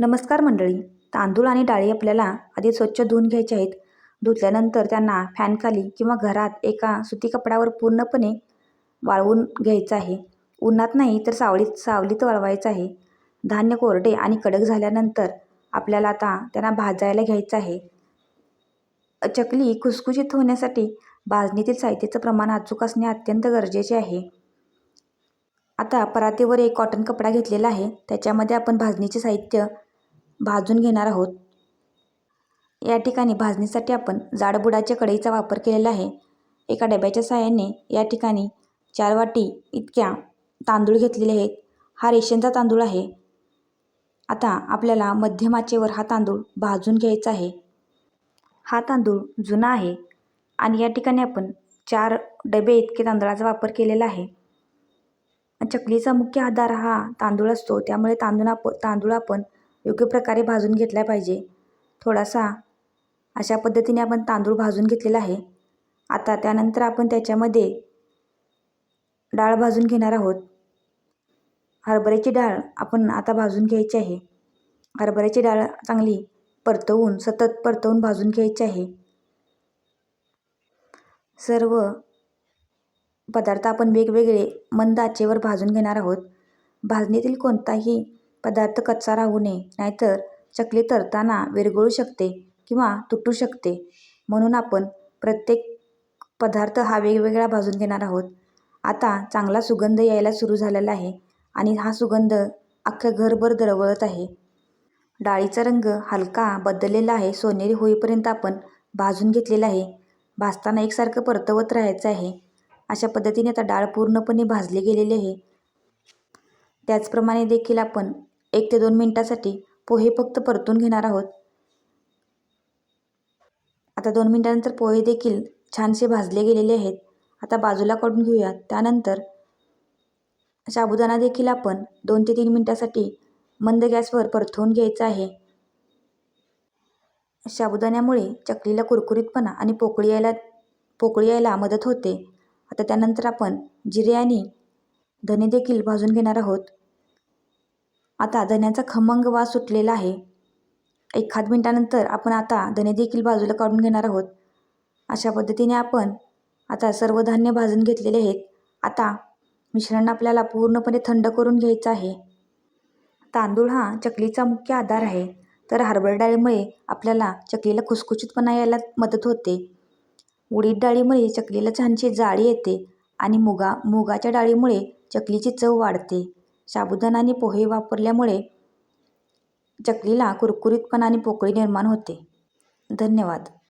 नमस्कार मंडळी. तांदूळ आणि डाळी आपल्याला आधी स्वच्छ धुवून घ्यायचे आहेत. धुतल्यानंतर त्यांना फॅनखाली किंवा घरात एका सुती कपड्यावर पूर्णपणे वाळवून घ्यायचं आहे. उन्हात नाही तर सावलीत सावलीत वाळवायचं आहे. धान्य कोरडे आणि कडक झाल्यानंतर आपल्याला आता त्यांना भाजायला घ्यायचं आहे. चकली खुसखुशीत होण्यासाठी भाजणीतील साहित्याचं प्रमाण अचूक असणे अत्यंत गरजेचे आहे. आता परातीवर एक कॉटन कपडा घेतलेला आहे. त्याच्यामध्ये आपण भाजणीचे साहित्य भाजून घेणार आहोत. या ठिकाणी भाजणीसाठी आपण जाडबुडाच्या कढईचा वापर केलेला आहे. एका डब्याच्या सहाय्याने या ठिकाणी चार वाटी इतक्या तांदूळ घेतलेले आहेत. हा रेशनचा तांदूळ आहे. आता आपल्याला मध्यमाचेवर हा तांदूळ भाजून घ्यायचा आहे. हा तांदूळ जुना आहे आणि या ठिकाणी आपण चार डबे इतके तांदळाचा वापर केलेला आहे. चकलीचा मुख्य आधार हा तांदूळ असतो. त्यामुळे तांदूळ आप तांदूळ आपण योग्य प्रकारे भाजून घेतला पाहिजे. थोडासा अशा पद्धतीने आपण तांदूळ भाजून घेतलेला आहे. आता त्यानंतर आपण त्याच्यामध्ये डाळ भाजून घेणार आहोत. हरभऱ्याची डाळ आपण आता भाजून घ्यायची आहे. हरभऱ्याची डाळ चांगली परतवून सतत परतवून भाजून घ्यायची आहे. सर्व पदार्थ आपण वेगवेगळे मंद आचेवर भाजून घेणार आहोत. भाजणीतील कोणताही पदार्थ कच्चा राहू नये नाहीतर चकली तरताना विरघळू शकते किंवा तुटू शकते. म्हणून आपण प्रत्येक पदार्थ हा वेगवेगळा भाजून घेणार आहोत. आता चांगला सुगंध यायला सुरू झालेला आहे आणि हा सुगंध अख्खं घरभर दरवळत आहे. डाळीचा रंग हलका बदललेला आहे सोनेरी होईपर्यंत आपण भाजून घेतलेला आहे. भाजताना एकसारखं परतवत राहायचं आहे. अशा पद्धतीने आता डाळ पूर्णपणे भाजली गेलेली आहे. त्याचप्रमाणे देखील आपण एक ते दोन मिनटासाठी पोहे फक्त परतून घेणार आहोत. आता दोन मिनटानंतर पोहे देखील छानसे भाजले गेलेले आहेत. आता बाजूला काढून घेऊयात. त्यानंतर साबुदाणा देखील आपण दोन ते तीन मिनटासाठी मंद गॅसवर परतवून घ्यायचा आहे. साबुदाण्यामुळे चकलीला कुरकुरीतपणा आणि पोकळी यायला पोकळी यायला मदत होते. आता त्यानंतर आपण जिरे आणि धने देखील भाजून घेणार आहोत. आता धन्याचा खमंग वास सुटलेला आहे. एखाद मिनटानंतर आपण आता धने देखील बाजूला काढून घेणार आहोत. अशा पद्धतीने आपण आता सर्व धान्य भाजून घेतलेले आहेत. आता मिश्रण आपल्याला पूर्णपणे थंड करून घ्यायचं आहे. तांदूळ हा चकलीचा मुख्य आधार आहे. तर हरभरा डाळीमुळे आपल्याला चकलीला खुसखुशीतपणा यायला मदत होते. उडीद डाळीमुळे चकलीला छानशी जाळी येते आणि मुगा मुगाच्या डाळीमुळे चकलीची चव वाढते. साबुदाणा आणि पोहे वापरल्यामुळे चकलीला कुरकुरीतपणा आणि पोकळी निर्माण होते. धन्यवाद.